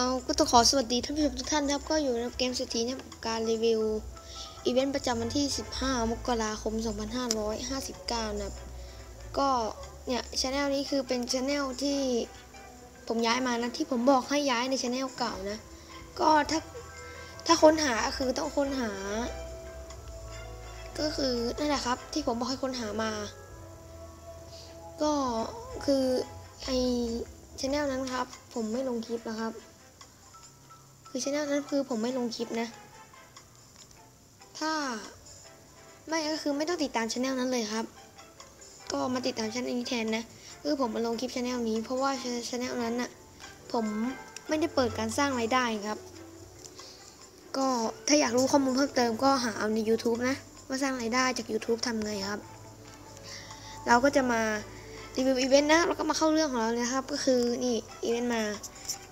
เอก็ต้องขอสวัสดีท่านผู้ชมทุกท่านนะครับ ก็อยู่ในเกมเศรษฐีนะครับการรีวิว อีเวนต์ประจำวันที่ 15 มกราคม 2559 นะครับ ก็เนี่ยช anel นี้คือเป็นช anel ที่ผมย้ายมานะที่ผมบอกให้ย้ายในช anel เก่านะ ก็ถ้าถ้าค้นหาคือต้องค้นหา ก็คือนั่นแหละครับ ที่ผมบอกให้ค้นหามา ก็คือไอช anel นั้นครับ ผมไม่ลงคลิปนะครับ คือช anel นั้นคือผมไม่ลงคลิปนะ ถ้าไม่ก็คือไม่ต้องติดตามช anel นั้นเลยครับ ก็มาติดตามช anel นี้แทนนะคือผมมาลงคลิปช anel นี้ เพราะว่าช anel นั้นน่ะผมไม่ได้เปิดการสร้างรายได้ครับ ก็ถ้าอยากรู้ข้อมูลเพิ่มเติมก็หาเอาใน YouTube นะ ว่าสร้างรายได้จาก YouTube ทำไงครับ เราก็จะมารีวิวอีเวนต์นะ แล้วก็มาเข้าเรื่องของเราเลยครับ ก็คือนี่อีเวนต์มา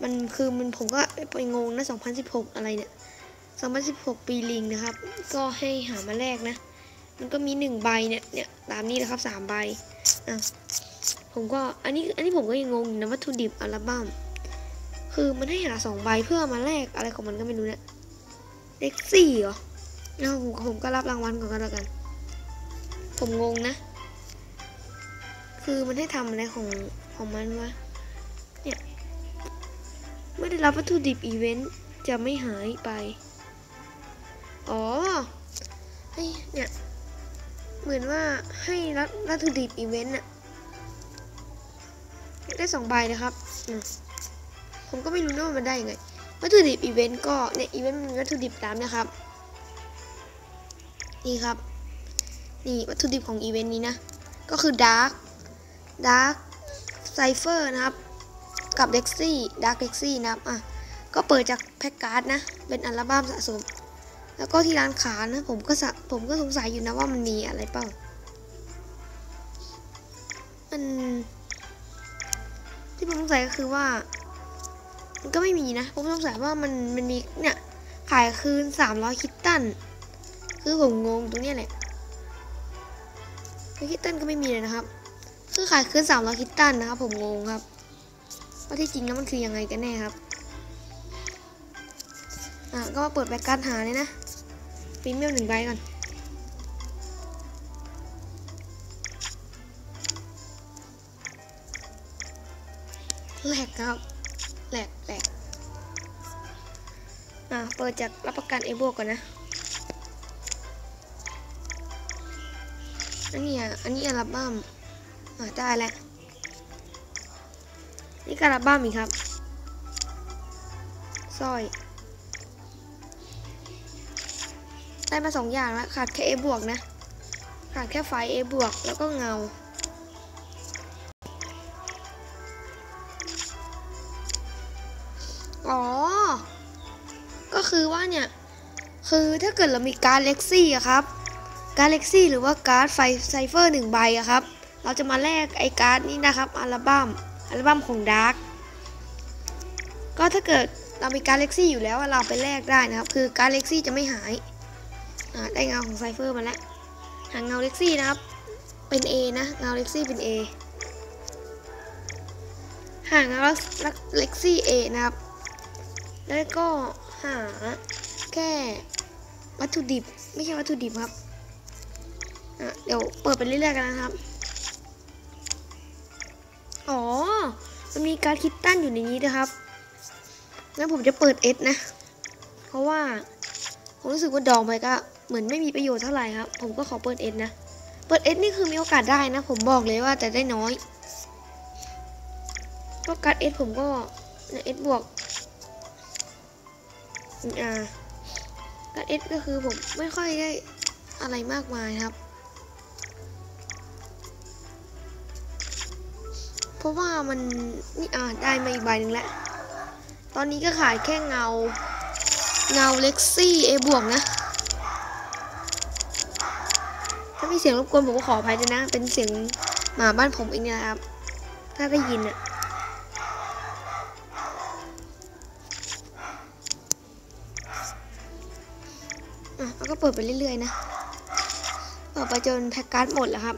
มันคือมันผมก็ไปงงนะ 2016 อะไรเนี่ย 2016 ปีลิงนะครับ ก็ให้หามาแลกนะ มันก็มีหนึ่งใบเนี่ยเนี่ยตามนี้นะครับสามใบอะผมก็อันนี้อันนี้ผมก็ยังงงอยู่นะวัตถุดิบอัลบั้มคือมันให้หาสองใบเพื่อมาแลกอะไรของมันก็ไม่รู้เนี่ยเลขสี่เหรอแล้วผมผมก็รับรางวัลก่อนก็แล้วกัน ผมงงนะ คือมันให้ทำอะไรของของมันวะเนี่ย เมื่อได้รับวัตถุดิบอีเวนต์จะไม่หายไป อ๋อ ให้เนี่ย เหมือนว่าให้รับวัตถุดิบอีเวนต์อะได้สองใบนะครับ ผมก็ไม่รู้ว่ามันได้ยังไง วัตถุดิบอีเวนต์ก็เนี่ยอีเวนต์มันมีวัตถุดิบตามนะครับ นี่ครับ นี่วัตถุดิบของอีเวนต์นี้นะ ก็คือดาร์กดาร์กไซเฟอร์นะครับ กับเด็กซี่ดาร์กเด็กซี่นะครับอะก็เปิดจากแพ็กการ์ดนะ เป็นอัลบั้มสะสม แล้วก็ที่ร้านค้านะ ผมก็สผมก็สงสัยอยู่นะว่ามันมีอะไรเปล่า มัน ที่ผมสงสัยก็คือว่า มันก็ไม่มีนะ ผมสงสัยว่ามันมันมีเนี่ยขายคืน 300 คิตตัน คือผมงงตรงเนี้ยแหละคือคิตตันก็ไม่มีเลยนะครับ คือขายคืน 300 คิตตันนะครับ ผมงงครับ ว่าที่จริงแล้วมันคือยังไงกันแน่ครับ อะก็มาเปิดแบ็กการ์ดหาเลยนะพรีเมียมหนึ่งใบก่อนแหลกครับแหลกแหลกอะเปิดจากรับประกันเอโบวกก่อนนะอันนี้อะอันนี้อัลบั้มอะได้แล้ว นี่กอัลบั้มอีกครับสร้อย ได้มาสองอย่างแล้วขาดแค่ A บวกนะ ขาดแค่ไฟ A บวกแล้วก็เงา อ๋อ ก็คือว่าเนี่ย คือถ้าเกิดเรามีการ์ดเล็กซี่อะครับ การ์ดเล็กซี่หรือว่าการ์ดไฟไซเฟอร์หนึ่งใบอะครับ เราจะมาแลกไอการ์ดนี้นะครับอัลบั้ม อัลบั้มของดาร์กก็ถ้าเกิดเรามีกาเล็กซี่อยู่แล้วเราไปแลกได้นะครับ คือกาเล็กซี่จะไม่หายอ่าได้เงาของไซเฟอร์มาแล้วหางเงาเล็กซี่นะครับ เป็น A นะเงาเล็กซี่เป็น A หางเงาเล็กซี่ A นะครับ แล้วก็หาแค่วัตถุดิบไม่ใช่วัตถุดิบครับเดี๋ยวเปิดไปเรื่อยๆกันนะครับ อ๋อ มันมีการคิดตั้นอยู่ในนี้นะครับ งั้นผมจะเปิด S นะ เพราะว่าผมรู้สึกว่าดองไปก็เหมือนไม่มีประโยชน์เท่าไหร่ครับ ผมก็ขอเปิด S นะ เปิด S นี่คือมีโอกาสได้นะ ผมบอกเลยว่าแต่ได้น้อยก็การ์ด S ผมก็เนี่ย S บวกอ่าการ์ด S ก็คือผมไม่ค่อยได้อะไรมากมายครับ ราะว่ามันนี่อ่าได้มาอีกใบหนึ่งแล้ว ตอนนี้ก็ขายแค่เงา เงาเล็กซี่เอบวกนะ ถ้ามีเสียงรบกวนผมก็ขออภัยด้วยนะ เป็นเสียงหมาบ้านผมเองนี่ยนะครับ ถ้าได้ยินอะอะแล้วก็เปิดไปเรื่อยๆนะ เปิดไปจนแพ็กการ์ดหมดแล้วครับ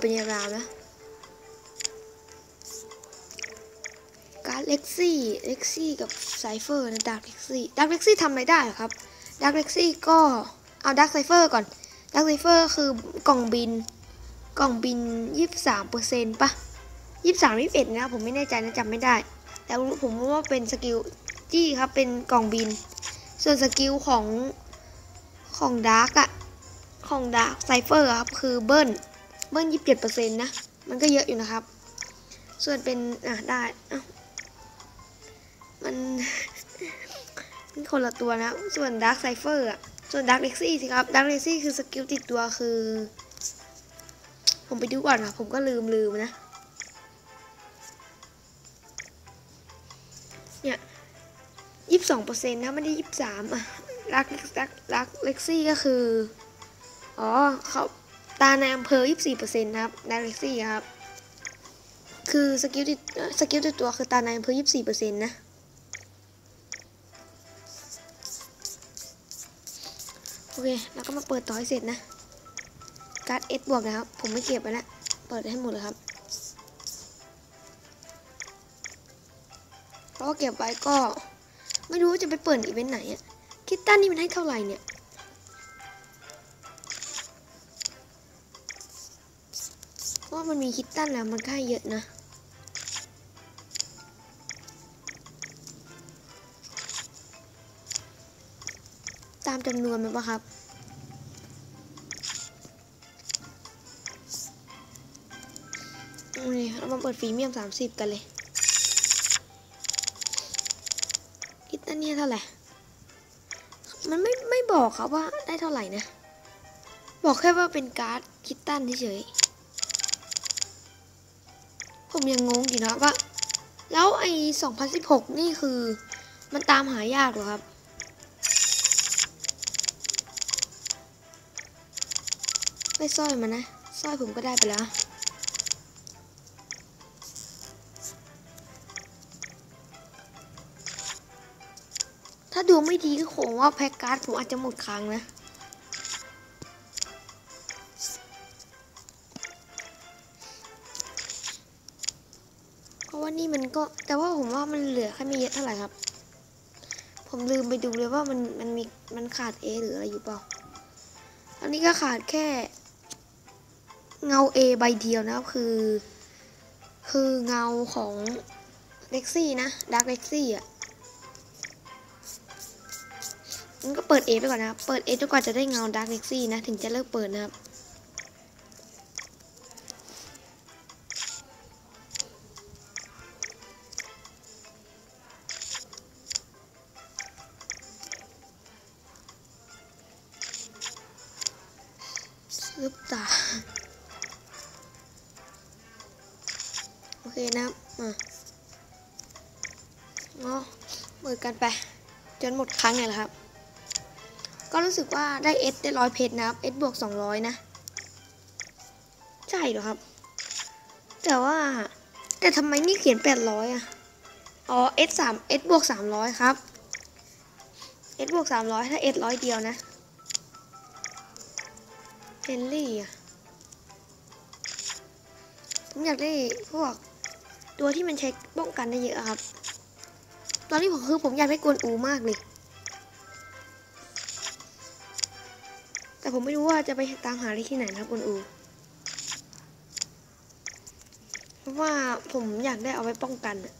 เป็นยาวนะ การเล็กซี่ เล็กซี่กับไซเฟอร์นะดาร์กเล็กซี่ดาร์กเล็กซี่ทำอะไรได้หรอครับดาร์กเล็กซี่ก็เอาดาร์กไซเฟอร์ก่อนดาร์กไซเฟอร์คือกล่องบิน กล่องบิน 23เปอร์เซ็นต์ปะ23 21นะผมไม่แน่ใจนะจำไม่ได้ แต่ผมรู้ว่าเป็นสกิลจี้ครับ เป็นกล่องบิน ส่วนสกิลของของดาร์กอะของดาร์กไซเฟอร์ครับ คือเบิ้ล เบิ้ล27เปอร์เซ็นต์นะ มันก็เยอะอยู่นะครับ ส่วนเป็น อะ ได้อะมัน มันคนละตัวนะ ส่วนดาร์กไซเฟอร์อะส่วนดาร์กเล็กซี่สิครับดาร์กเล็กซี่คือสกิลติดตัวคือ ผมไปดูก่อนนะผมก็ลืมลืมนะ เนี่ยยี่สิบสองเปอร์เซ็นต์นะไม่ได้ยี่สิบสามอะรักรักรักเล็กซี่ก็คือ อ๋อเขา ตาในอำเภอยี่สิบสี่เปอร์เซ็นต์ครับดักเล็กซี่ครับ คือสกิลติดสกิลติดตัวคือตาในอำเภอยี่สิบสี่เปอร์เซ็นต์นะโอเคแล้วก็มาเปิดต่อให้เสร็จนะ การ์ดเอสบวกนะครับ ผมไม่เก็บไปแล้ว เปิดให้หมดเลยครับ เพราะว่าเก็บไว้ก็ ไม่รู้จะไปเปิดอีเวนต์ไหนอะคิตตันนี่มันให้เท่าไหร่เนี่ย ว่ามันมีคิตตันแล้วมันก็ให้เยอะนะ ตามจำนวนไหมปะครับนี่เรามาเปิดฟรีเมียม30กันเลยคิดอันเนี้ยเท่าไหร่ มันไม่ไม่บอกครับว่าได้เท่าไหร่นะ บอกแค่ว่าเป็นการ์ดคิตตันเฉยๆ ผมยังงงอยู่นะว่าแล้วไอ้2016 นี่คือมันตามหายากเหรอครับ ไม่สร้อยมันนะสร้อยผมก็ได้ไปแล้วถ้าดวงไม่ดีก็คงว่าแพ็กการ์ดผมอาจจะหมดครั้งนะ ก็แต่ว่าผมว่ามันเหลือแค่ไม่เยอะเท่าไหร่ครับ ผมลืมไปดูเลยว่ามันมันมีมันขาด A หรืออะไรอยู่เปล่า อันนี้ก็ขาดแค่ เงา A ใบเดียวนะครับคือ คือเงาของเล็กซี่นะดาร์กเล็กซี่อะมันก็เปิด A ไปก่อนนะครับ เปิด A จนกว่าจะได้เงา Dark Nexy นะ ถึงจะเลิกเปิดนะครับ ซึบตา โอเคนะครับอะเปิดกันไป จนหมดครั้งเลยละครับ ก็รู้สึกว่าได้เอสได้ร้อยเพชรนะครับเอสบวกสองร้อยนะ ใช่เหรอครับ แต่ว่า แต่ทำไมนี่เขียนแปดร้อยอะ อ๋อเอสสามเอสบวกสามร้อยครับเอสบวกสามร้อยถ้าเอสร้อยเดียวนะ นรี่อะผมอยากได้พวกตัวที่มันใช้ป้องกันได้เยอะครับ ตอนนี้ผมคือผมอยากได้กวนอูมากเลย แต่ผมไม่รู้ว่าจะไปตามหาได้ที่ไหนนะกวนอู เพราะว่าผมอยากได้เอาไว้ป้องกันอะ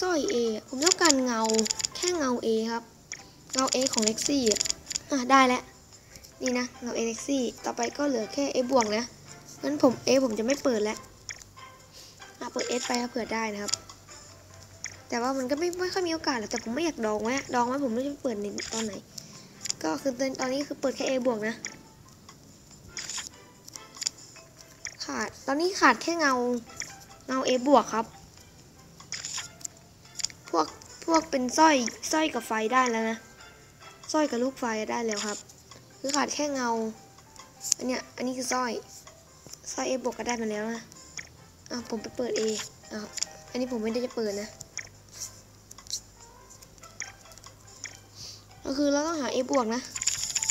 สร้อยเอผมต้องการเงาแค่เงาเอครับ เงาเอของเล็กซี่อะ อะได้แล้ว นี่นะเงาเอเล็กซี่ต่อไปก็เหลือแค่เอบวกนะงั้นผมเอผมจะไม่เปิดแล้วอะเปิดเอไปเผื่อได้นะครับ แต่ว่ามันก็ไม่ไม่ค่อยมีโอกาสหรอกแต่ผมไม่อยากดองไว้ดองไว้ผมไม่รู้จะเปิดในตอนไหน ก็คือตอนตอนนี้คือเปิดแค่เอบวกนะ ขาดตอนนี้ขาดแค่เงาเงาเอบวกครับ พวกพวกเป็นสร้อยสร้อยกับไฟได้แล้วนะ สร้อยกับลูกไฟได้แล้วครับ คือขาดแค่เงา อันเนี้ย อันนี้คือสร้อย สร้อยเอบวกก็ได้มาแล้วนะอะผมไปเปิดเออะอันนี้ผมไม่ได้จะเปิดนะ ก็คือเราต้องหา A บวกนะ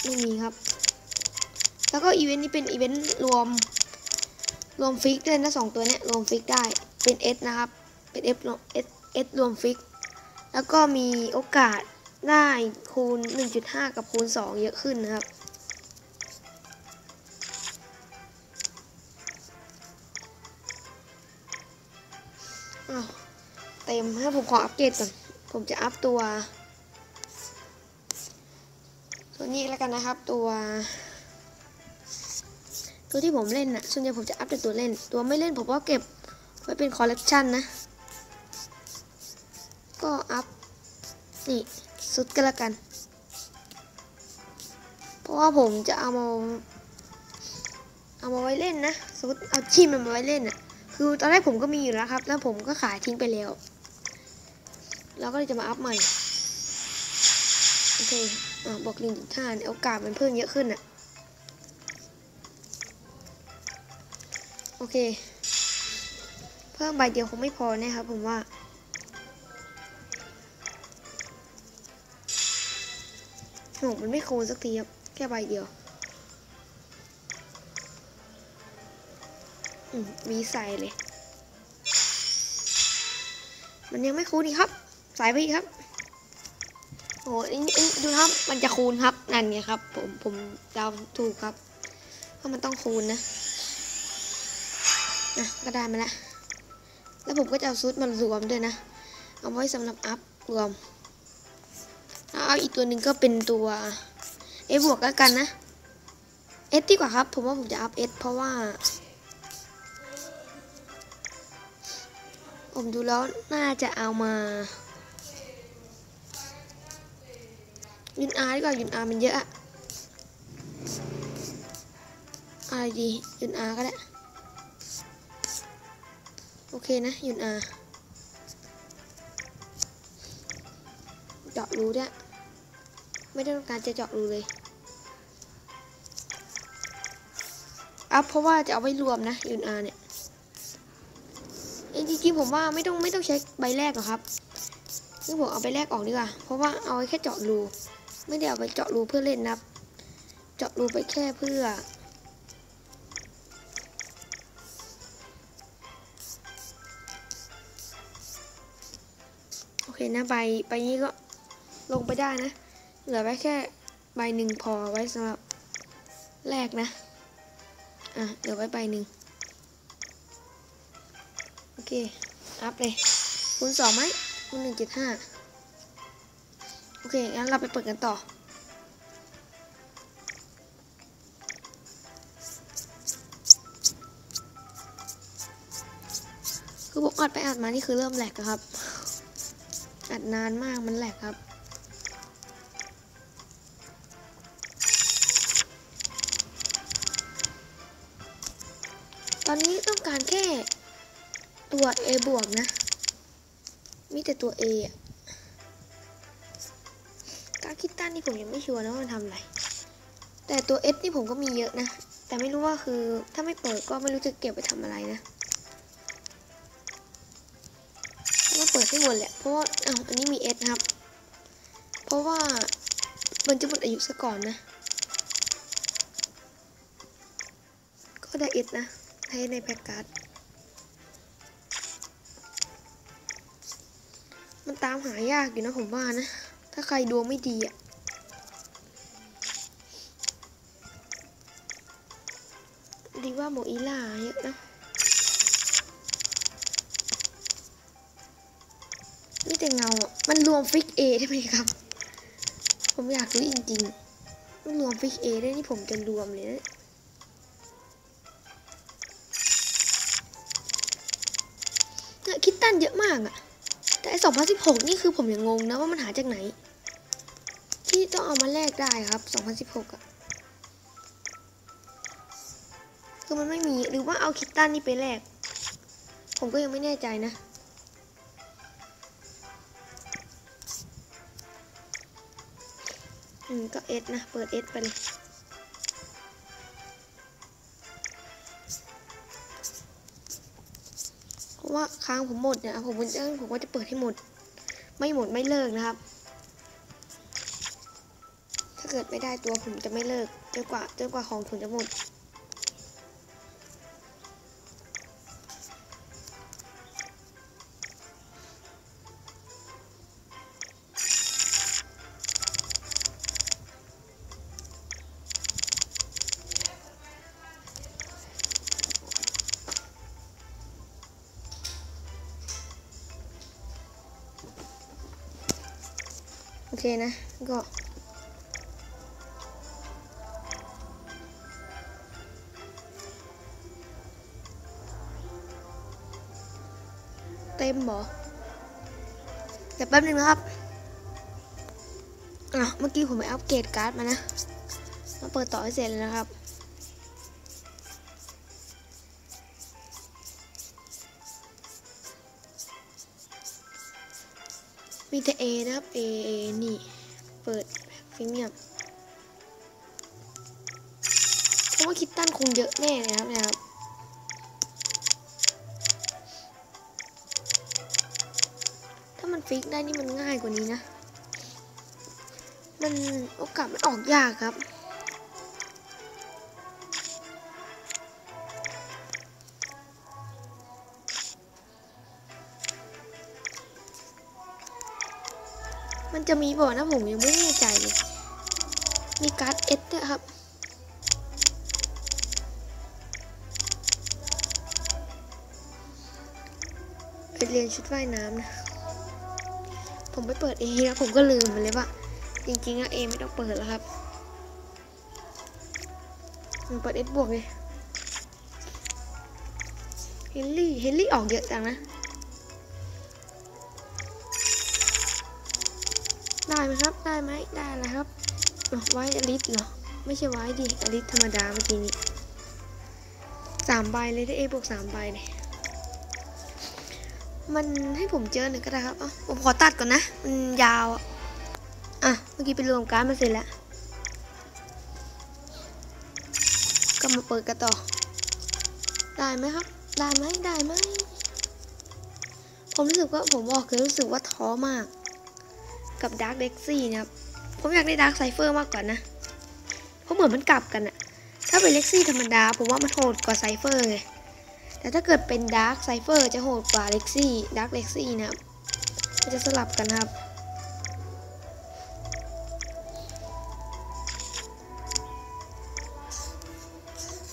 ไม่มีครับ แล้วก็อีเวนต์นี้เป็นอีเวนต์รวม รวมฟิกด้นะสองตัวเนี้ยรวมฟิกได้ เป็น S นะครับ เป็น F รวม S S รวมฟิก แล้วก็มีโอกาส ได้คูณ 1.5 กับคูณ 2 เยอะขึ้นนะครับ เต็มให้ผมขออัปเกรดก่อน ผมจะอัพตัว ตัวนี้แล้วกันนะครับตัว ตัวที่ผมเล่นนะส่วนใหญ่ผมจะอัพแต่ตัวเล่น ตัวไม่เล่นผมก็เก็บไว้เป็นคอลเลกชันนะ ก็อัพนี่ สุดก็แล้วกัน เพราะว่าผมจะเอามาเอามาไว้เล่นนะสมมติเอาชีพมันมาไว้เล่นอะคือตอนแรกผมก็มีอยู่แล้วครับ แล้วผมก็ขายทิ้งไปแล้วแล้วก็เลยจะมาอัพใหม่โอเคอ่าบอกลิงจุดห้านโอกาสมันเพิ่มเยอะขึ้นอะโอเค เพิ่มใบเดียวคงไม่พอแนะครับผมว่า โหมันไม่คูณสักทีครับ แค่ใบเดียวอืมมีใส่เลย มันยังไม่คูณอีกครับใส่ไปอีกครับ โอ้ยนี่ดูครับ มันจะคูณครับ นั่นไงครับ ผมผมเดาถูกครับ เพราะมันต้องคูณนะอะก็ได้มาแล้ว แล้วผมก็จะเอาซุดมารวมด้วยนะ เอาไว้สำหรับอัพรวม เอาอีกตัวหนึ่งก็เป็นตัว F บวกแล้วกันนะ S ดีกว่าครับ ผมว่าผมจะอัพ S เพราะว่า ผมดูแล้วน่าจะเอามายุนอาดีกว่ายุนอามันเยอะอะไรดียุนอาก็ได้ โอเคนะยุนอาเจาะรู้ด้วย ไม่ได้ต้องการจะเจาะรูเลยอัพเพราะว่าจะเอาไว้รวมนะยุนอาร์เนี่ยจริงๆผมว่าไม่ต้องไม่ต้องใช้ใบแรกหรอกครับนี่ผมเอาใบแรกออกดีกว่า เพราะว่าเอาไว้แค่เจาะรู ไม่ได้เอาไปเจาะรูเพื่อเล่นนะเจาะรูไปแค่เพื่อ โอเคนะใบใบนี้ก็ลงไปได้นะ เหลือไว้แค่ใบหนึ่งพอไว้สำหรับแรกนะ อะเหลือไว้ใบหนึ่งโอเค อัพเลย คูณสองไหมคูณหนึ่งจุดห้าโอเค งั้นเราไปเปิดกันต่อคือผมอัดไปอัดมานี่คือเริ่มแหลกครับ อัดนานมากมันแหลกครับ A บวกนะ มีแต่ตัว A อะการคิดตันนี่ผมยังไม่ชัวร์นะว่ามันทำอะไร แต่ตัว S นี่ผมก็มีเยอะนะ แต่ไม่รู้ว่าคือถ้าไม่เปิดก็ไม่รู้จะเก็บไปทำอะไรนะก็เปิดให้หมดแหละ เพราะว่าอ้าวอันนี้มี S นะครับ เพราะว่ามันจะหมดอายุซะก่อนนะ ก็ได้ S นะให้ในแพ็กการ์ด ตามหายากอยู่นะผมว่านะ ถ้าใครดวงไม่ดีอะดีว่าโมอีล่าเยอะนะ นี่แต่เงาอะ มันรวมฟิกเอได้ไหมครับ ผมอยากรู้จริงๆ มันรวมฟิกเอได้นี่ผมจะรวมเลยนะเนี่ยคิดตันเยอะมากอะ แต่ไอ้2016 นี่คือผมยังงงนะว่ามันหาจากไหน ที่ต้องเอามาแลกได้ครับ 2016อะคือมันไม่มีหรือว่าเอาคิตตันนี่ไปแลก ผมก็ยังไม่แน่ใจนะอืมก็เอสนะ เปิดเอสไปเลย ว่าค้างผมหมดเนี่ยผมก็จะผมก็จะเปิดให้หมด ไม่หมดไม่เลิกนะครับ ถ้าเกิดไม่ได้ตัวผมจะไม่เลิกจนกว่าจนกว่าของผมจะหมด นะก็เต็มเหรอเดี๋ยวแป๊บนึงนะครับอะเมื่อกี้ผมไปอัปเกรดการ์ดมานะ มาเปิดต่อให้เสร็จเลยนะครับ มีแต่ A นะครับ A A นี่ เปิดพรีเมียมเพราะว่าคิดตั้นคงเยอะแน่เลยนะครับเนะครับถ้ามันฟิกได้นี่มันง่ายกว่านี้นะ มันโอกาสมันออกยากครับ จะมีบอกนะผมยังไม่แน่ใจเลย มีการ์ดเอสด้วยครับไปเรียนชุดว่ายน้ำนะ ผมไปเปิดเองนะผมก็ลืมไปเลยว่า จริงๆอะเอไม่ต้องเปิดแล้วครับมันเปิดเอสบวกเลยเฮนรี่ เฮนรี่ออกเยอะจังนะ ไหมได้ไหมได้แล้วครับไว้อลิสเหรอไม่ใช่ไว้ดิอลิสธรรมดาเมื่อกี้นี้สามใบเลยได้เอบวกสามใบเลยมันให้ผมเจอหนึ่งก็ได้ครับอะผมขอตัดก่อนนะมันยาวอะเมื่อกี้ไปรวมการมาเสร็จแล้วก็มาเปิดกันต่อ ได้ไหมครับ ได้ไหมได้ไหมผมรู้สึกว่าผมบอกเลยรู้สึกว่าท้อมาก กับดาร์ l เ x กซี่นะครับ ผมอยากได้ดาร์ c ไซเฟอร์มากกว่านะ เพราะเหมือนมันกลับกันอะถ้าเป็นเล็กซี่ธรรมดา ผมว่ามันโหดกว่าไซเฟอร์ไง แต่ถ้าเกิดเป็นดาร์ c ไซเฟอร์จะโหดกว่าเล็กซี่ดาร์ l เ x กซี่นะครับมันจะสลับกันครับ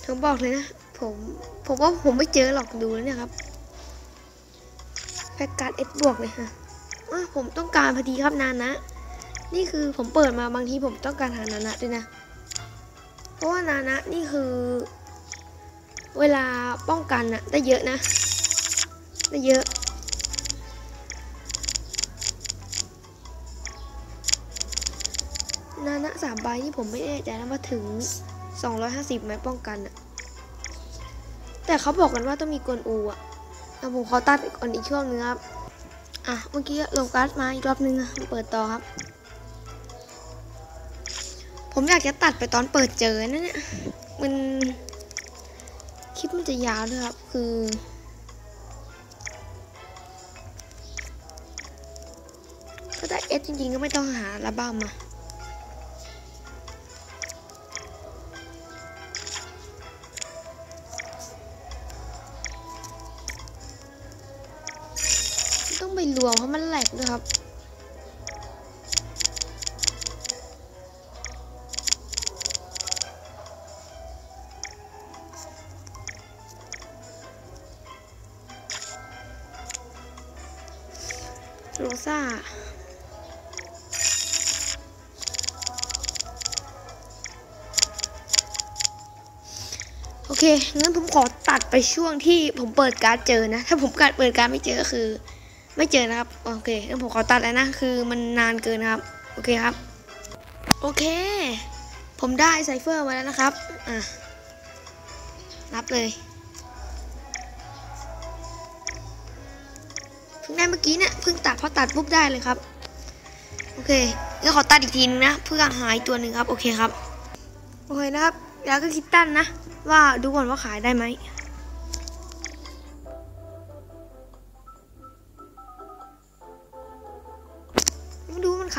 ผมบอกเลยนะ ผม ผมว่าผมไม่เจอหรอกดูแล้วเนี่ยครับ แพ็กการ์ดเอสบวกเลยค่ะ ผมต้องการพอดีครับนานะ นี่คือผมเปิดมาบางทีผมต้องการหานานะด้วยนะ เพราะว่านานะนี่คือ เวลาป้องกันอะได้เยอะนะ ได้เยอะนานะสามใบนี่ผมไม่แน่ใจนะว่าถึง 250ไหมป้องกันอะแต่เขาบอกกันว่าต้องมีกวนอูอะเอาผมขอตัดก่อนอีกช่วงนึงครับ อะ เมื่อกี้ลงการ์ดมาอีกรอบนึงนะมาเปิดต่อครับ ผมอยากจะตัดไปตอนเปิดเจอนั่นเนี่ย มันคลิปมันจะยาวด้วยครับ คือ ก็ได้เอสจริงๆก็ไม่ต้องหาระบ้ามา รวมเพราะมันแหลกด้วยครับ โรซ่าโอเคงั้นผมขอตัดไปช่วงที่ผมเปิดการ์ดเจอนะ ถ้าผมการเปิดการ์ดไม่เจอก็คือ ไม่เจอนะครับ โอเคงั้นผมขอตัดแล้วนะ คือมันนานเกินนะครับ โอเคครับ โอเค ผมได้ไซเฟอร์มาแล้วนะครับ อะ นับเลยเพิ่งได้เมื่อกี้เนี่ยเพิ่งตัดพอตัดปุ๊บได้เลยครับ โอเคงั้นขอตัดอีกทีนึงนะ เพื่อหายตัวหนึ่งครับ โอเคครับ โอเคนะครับ แล้วก็คิดตั้นนะ ว่าดูก่อนว่าขายได้ไหม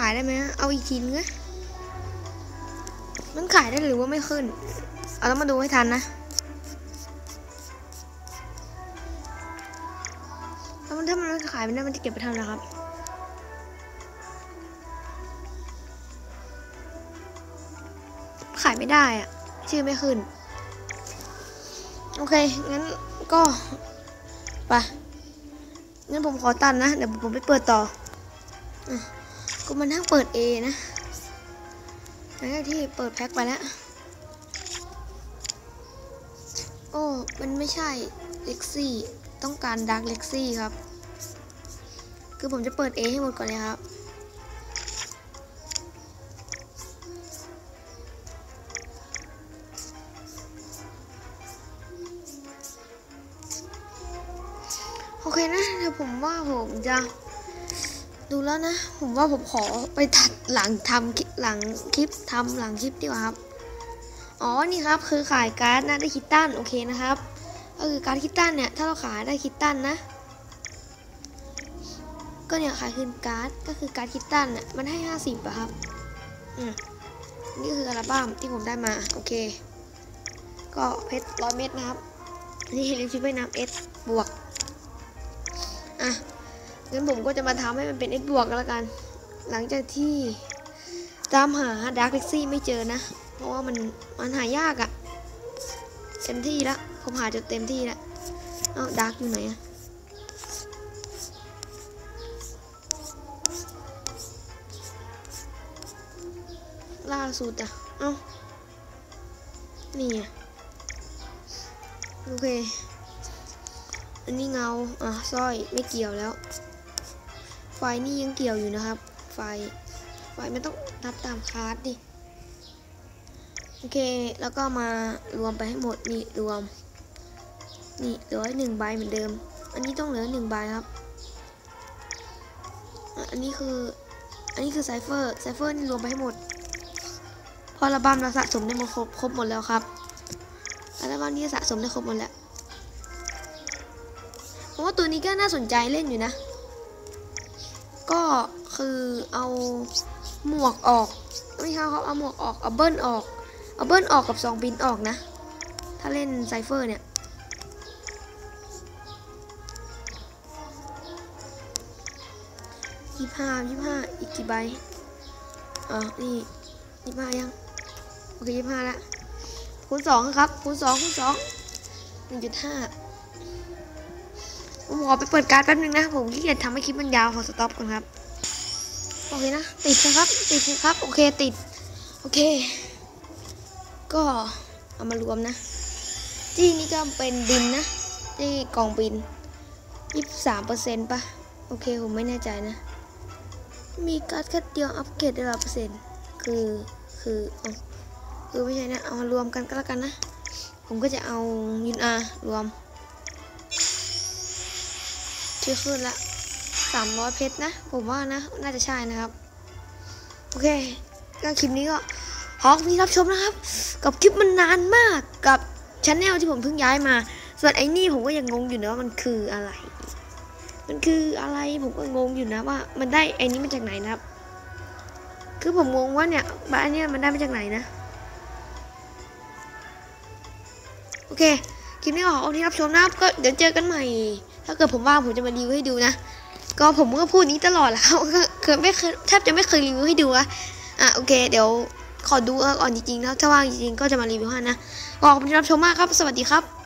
ายได้ไหมเอาอีกทีนึงนะมันขายได้หรือว่าไม่ขึ้น เอาต้องมาดูให้ทันนะ แล้วมันถ้ามันไม่ขายไม่ได้มันจะเก็บไปทำอะไรครับขายไม่ได้อะชื่อไม่ขึ้น โอเค งั้นก็ไปงั้นผมขอตันนะ เดี๋ยวผมไปเปิดต่อ ก็มานั่งเปิดเอนะหลังจากที่เปิดแพ็คไปแล้ว โอ้ มันไม่ใช่เล็กซี่ ต้องการดักเล็กซี่ครับ คือผมจะเปิด A ให้หมดก่อนเลยครับโอเคนะเดี๋ยวผมว่าผมจะ ดูแล้วนะ ผมว่าผมขอไปตัดหลังทำคลิปหลังคลิปทำหลังคลิปดีกว่าครับ อ๋อ นี่ครับคือขายการ์ดนะได้คิตตันโอเคนะครับ ก็คือการ์ดคิตตันเนี่ย ถ้าเราขายได้คิตตันนะ ก็เนี่ยขายคืนการ์ด ก็คือการ์ดคิตตันเนี่ยมันให้ห้าสิบอะครับ อืมนี่คืออัลบั้มที่ผมได้มา โอเค ก็เพชรร้อยเม็ดนะครับ นี่เฮลิฟิปไปน้ำเอสบวก อะ งั้นผมก็จะมาทำให้มันเป็น S บวกกันแล้วกัน หลังจากที่ตามหาดาร์ l เ x ซี่ไม่เจอนะ เพราะว่ามันมันหายากอะ่ะเต็มที่แล้วผมหาจนเต็มที่แล้วเอาดาร์กอยู่ไหนอะล่าสุดอะเอ้านี่อะโอเค อันนี้เงา อะสร้อยไม่เกี่ยวแล้ว ไฟนี่ยังเกี่ยวอยู่นะครับ ไฟ ไฟไม่ต้องนับตามคาร์ดดิ โอเค แล้วก็มารวมไปให้หมด นี่รวม นี่เหลือหนึ่งใบเหมือนเดิม อันนี้ต้องเหลือหนึ่งใบครับ อันนี้คือ อันนี้คือไซเฟอร์ ไซเฟอร์นี่รวมไปให้หมด พอระบำเราสะสมได้หมดครบครบหมดแล้วครับอัลบั้มนี้สะสมได้ครบหมดแล้วเพราะว่าตัวนี้ก็น่าสนใจเล่นอยู่นะ ก็คือเอาหมวกออก ไม่ใช่ครับเอาหมวกออกเอาเบิ้ลออก เอาเบิ้ลออกกับซองบินออกนะ ถ้าเล่นไซเฟอร์เนี่ย ยี่ห้ายี่ห้าอีกกี่ใบอ่านี่ยี่ห้ายัง โอเคยี่ห้าละคูณสองครับ คูณสองคูณสองหนึ่งจุดห้า ผมขอไปเปิดการ์ดแป๊บนึงนะ ผมขี้เกียจทำให้คลิปมันยาวขอสต็อปก่อนครับ โอเคนะ ติดนะครับ ติดนะครับ โอเคติด โอเค ก็เอามารวมนะ ที่นี่ก็เป็นบินนะ ที่กองบินยี่สามเปอร์เซ็นต์ป่ะ โอเค ผมไม่แน่ใจนะ มีการ์ดแค่เดียวอัปเกรดได้ร้อยเปอร์เซ็นต์คือคือคือไม่ใช่นะ เอามารวมกันก็แล้วกันนะ ผมก็จะเอายุนอารวม ชื่ขึ้นละสามร้อยเพชรนะ ผมว่านะ น่าจะใช่นะครับ โอเค ก็คลิปนี้ก็ขอบคุณที่รับชมนะครับ กับคลิปมันนานมากกับช anel ที่ผมเพิ่งย้ายมา ส่วนไอ้นี่ผมก็ยังงงอยู่นะว่ามันคืออะไร มันคืออะไรผมก็งงอยู่นะว่า มันได้ไอ้นี้มาจากไหนนะครับ คือผมงงว่าเนี่ยบ้านเนี่ยมันได้มาจากไหนนะ โอเค ลิปนี้ก็ขอบคุณที่รับชมนะครับก็เดี๋ยวเจอกันใหม่ ถ้าเกิดผมว่างผมจะมารีวิวให้ดูนะ ก็ผมก็พูดนี้ตลอดแหละครับก็เคยไม่เคยแทบจะไม่เคยรีวิวให้ดูอะอะโอเค เดี๋ยวขอดูก่อนจริงๆแล้วถ้าว่างจริงๆก็จะมารีวิวให้นะขอบคุณที่รับชมมากครับ สวัสดีครับ